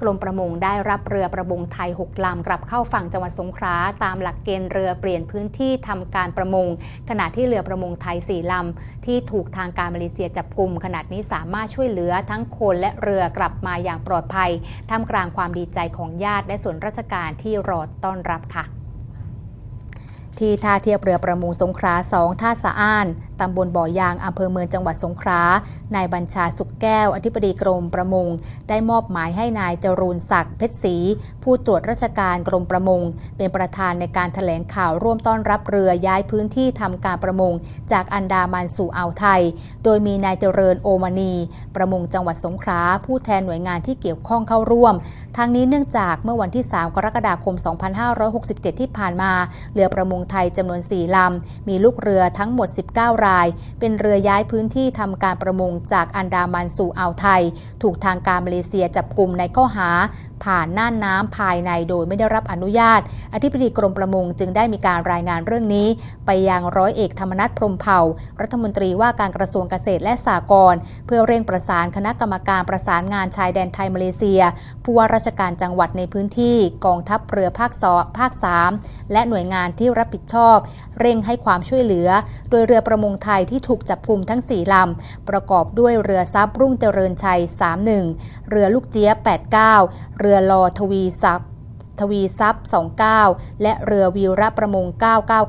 กรมประมงได้รับเรือประมงไทย 6 ลำกลับเข้าฝั่งจังหวัดสงขลาตามหลักเกณฑ์เรือเปลี่ยนพื้นที่ทำการประมง ขณะที่เรือประมงไทย 4 ลำ ที่ถูกทางการมาเลเซียจับกลุ่มขณะนี้สามารถช่วยเหลือทั้งคนและเรือกลับมาอย่างปลอดภัยท่ามกลางความดีใจของญาติและส่วนราชการที่รอต้อนรับค่ะที่ท่าเทียบเรือประมงสงขลา2ท่าสะอ้าน ตำบลบ่อยางอำเภอเมืองจังหวัดสงขลานายบัญชาสุขแก้ว อธิบดีกรมประมง ได้มอบหมายให้นายจรูนศักดิ์เพชรศรีผู้ตรวจราชการกรมประมง เป็นประธานในการถแถลงข่าวร่วมต้อนรับเรือย้ายพื้นที่ทำการประมง จากอันดามันสู่อ่าวไทย โดยมีนายเจริญโอมานี ประมงจังหวัดสงขลาผู้แทนหน่วยงานที่เกี่ยวข้องเข้าร่วม ทั้งนี้เนื่องจากเมื่อวันที่ 3 กรกฎาคม 2567 ที่ผ่านมา เรือประมงไทยจำนวน 4 ลำ มีลูกเรือทั้งหมด 19ราย เป็นเรือย้ายพื้นที่ทำการประมงจากอันดามันสู่อ่าวไทย ถูกทางการมาเลเซียจับกลุ่มในข้อหา ผ่านน่านน้ำภายในโดยไม่ได้รับอนุญาต อธิบดีกรมประมงจึงได้มีการรายงานเรื่องนี้ ไปยังร้อยเอกธรรมนัฐพรมเผ่า รัฐมนตรีว่าการกระทรวงเกษตรและสหกรณ์เพื่อเร่งประสานคณะกรรมการประสานงานชายแดนไทยมาเลเซีย ผู้ว่าราชการจังหวัดในพื้นที่กองทัพเรือภาคสอภาค 3 และหน่วยงานที่รับผิดชอบ เร่งให้ความช่วยเหลือ โดยเรือประมงไทยที่ถูกจับกลุ่มทั้ง 4 ลำ ประกอบด้วยเรือซับรุ่งเจริญชัย 31 เรือลูกเจี๊ยบ 89 เรือลอทวีศักดิ์ ทวีทรัพย์ 29 และเรือวีระประมง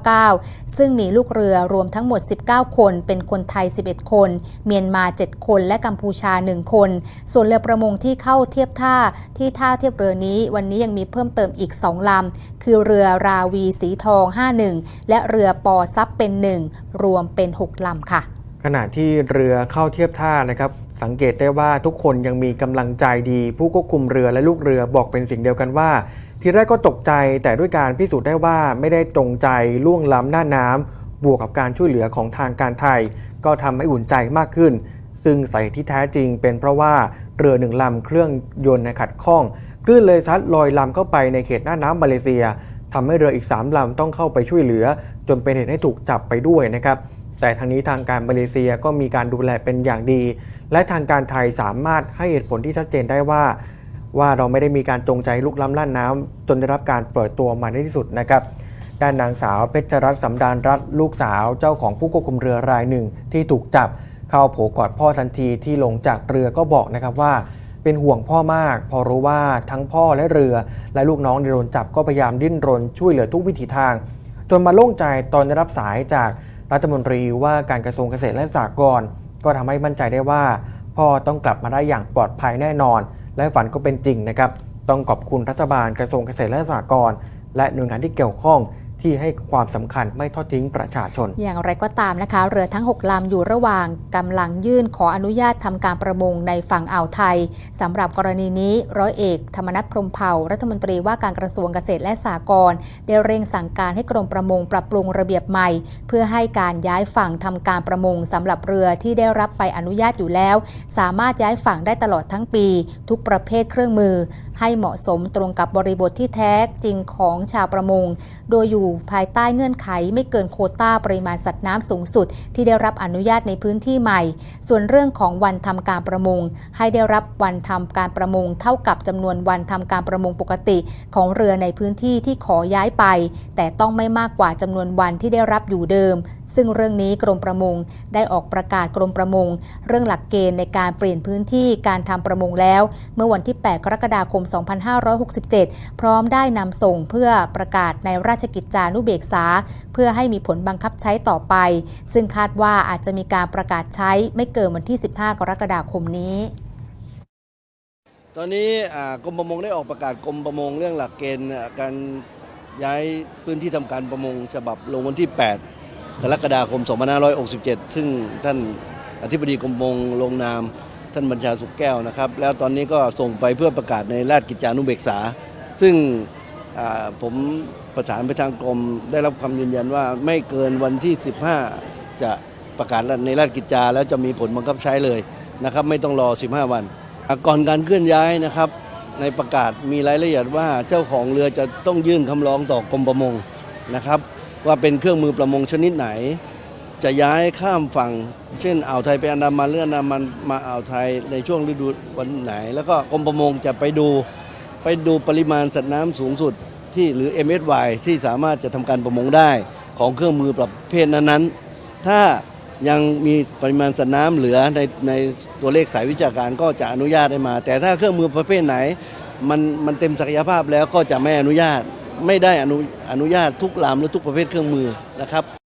999 ซึ่งมีลูกเรือรวมทั้งหมด 19 คน เป็นคนไทย 11 คน เมียนมา 7 คนและกัมพูชา 1 คน ส่วนเรือประมงที่เข้าเทียบท่าที่ท่าเทียบเรือนี้ วันนี้ยังมีเพิ่มเติมอีก 2 ลำ คือเรือราวีสีทอง 51 และเรือปอซับเป็น 1 รวมเป็น 6 ลำค่ะ ขณะที่เรือเข้าเทียบท่านะครับสังเกตได้ว่าทุกคนยังมีกำลังใจดี ผู้ควบคุมเรือและลูกเรือบอกเป็นสิ่งเดียวกันว่า ทีแรกก็ตกใจแต่ด้วยการพิสูจน์ได้ว่าไม่ได้จงใจล่วงล้ำหน้าน้ำบวกกับการช่วยเหลือของทางการไทย ก็ทำให้อุ่นใจมากขึ้น ซึ่งสาเหตุที่แท้จริงเป็นเพราะว่าเรือหนึ่งลำเครื่องยนต์ขัดข้องคลื่นเลยซัดลอยลำเข้าไปในเขตหน้าน้ำมาเลเซียทำให้เรืออีก 3ลำต้องเข้าไปช่วยเหลือ จนเป็นเหตุให้ถูกจับไปด้วยนะครับแต่ทางนี้ทางการมาเลเซียก็มีการดูแลเป็นอย่างดี และทางการไทยสามารถให้เหตุผลที่ชัดเจนได้ว่า ว่าเราไม่ได้มีการจงใจลุกล้ำล่านน้ำจนได้รับการปล่อยตัวมาในที่สุดนะครับด้านนางสาวเพชรรัตน์สำดานรัตน์ลูกสาวเจ้าของผู้ควบคุมเรือรายหนึ่งที่ถูกจับเข้าโผกอดพ่อทันทีที่ลงจากเรือก็บอกนะครับว่า เป็นห่วงพ่อมาก พอรู้ว่าทั้งพ่อและเรือ และลูกน้องที่โดนจับก็พยายามดิ้นรนช่วยเหลือทุกวิถีทาง จนมาโล่งใจตอนได้รับสายจากรัฐมนตรีว่าการกระทรวงเกษตรและสหกรณ์ก็ทำให้มั่นใจได้ว่า พ่อต้องกลับมาได้อย่างปลอดภัยแน่นอน และฝันก็เป็นจริงนะครับ ต้องขอบคุณรัฐบาลกระทรวงเกษตรและสหกรณ์และหน่วยงานที่เกี่ยวข้อง ที่ให้ความสำคัญไม่ทอดทิ้งประชาชน อย่างไรก็ตามนะคะ เรือทั้ง 6 ลำอยู่ระหว่างกำลังยื่นขออนุญาตทำการประมงในฝั่งอ่าวไทยสำหรับกรณีนี้ร้อยเอก ธรรมนัฐพรมเผ่ารัฐมนตรีว่าการกระทรวงเกษตรและสหกรณ์ได้เร่งสั่งการให้กรมประมงปรับปรุงระเบียบใหม่ เพื่อให้การย้ายฝั่งทำการประมงสำหรับเรือที่ได้รับใบอนุญาตอยู่แล้ว สามารถย้ายฝั่งได้ตลอดทั้งปี ทุกประเภทเครื่องมือ ให้เหมาะสมตรงกับบริบทที่แท้จริงของชาวประมง โดยอยู่ภายใต้เงื่อนไขไม่เกินโคต้าปริมาณสัตว์น้ำสูงสุด ที่ได้รับอนุญาตในพื้นที่ใหม่ ส่วนเรื่องของวันทำการประมง ให้ได้รับวันทำการประมงเท่ากับจำนวนวันทำการประมงปกติ ของเรือในพื้นที่ที่ขอย้ายไป แต่ต้องไม่มากกว่าจำนวนวันที่ได้รับอยู่เดิม ซึ่งเรื่องนี้กรมประมงได้ออกประกาศกรมประมง เรื่องหลักเกณฑ์ในการเปลี่ยนพื้นที่การทำประมงแล้ว เมื่อวันที่ 8 กรกฎาคม 2567 พร้อมได้นำส่งเพื่อประกาศในราชกิจจานุเบกษา เพื่อให้มีผลบังคับใช้ต่อไป ซึ่งคาดว่าอาจจะมีการประกาศใช้ไม่เกินวันที่ 15 กรกฎาคมนี้ ตอนนี้กรมประมงได้ออกประกาศกรมประมงเรื่องหลักเกณฑ์การย้ายพื้นที่ทำการประมงฉบับลงวันที่ 8 กรกฎาคม 2567 ซึ่งท่านอธิบดีกรมประมงลงนามท่านบัญชาสุขแก้วนะครับ แล้วตอนนี้ก็ส่งไปเพื่อประกาศในราชกิจจานุเบกษา ซึ่ง ผมประสานไปทางกรมได้รับคำยืนยันว่าไม่เกินวันที่ 15 จะประกาศในราชกิจจาแล้วจะมีผลบังคับใช้เลยนะครับไม่ต้องรอ 15 วัน ก่อนการเคลื่อนย้ายนะครับ ในประกาศมีรายละเอียดว่าเจ้าของเรือจะต้องยื่นคำร้องต่อกรมประมงนะครับ ว่าเป็นเครื่องมือประมงชนิดไหน จะย้ายข้ามฝั่ง เช่นอ่าวไทยไปอันดามันหรืออันดามันมาอ่าวไทยในช่วงฤดูวันไหน แล้วก็กรมประมงจะไปดู ไปดูปริมาณสัตว์น้ำสูงสุดที่หรือ MSY ที่สามารถจะทำการประมงได้ของเครื่องมือประเภทนั้นๆ ถ้ายังมีปริมาณสัตว์น้ำเหลือในในตัวเลขสายวิชาการก็จะอนุญาตให้มา แต่ถ้าเครื่องมือประเภทไหน มันมันเต็มศักยภาพแล้วก็จะไม่อนุญาต ไม่ได้อนุอนุญาตทุกลำหรือทุกประเภทเครื่องมือนะครับ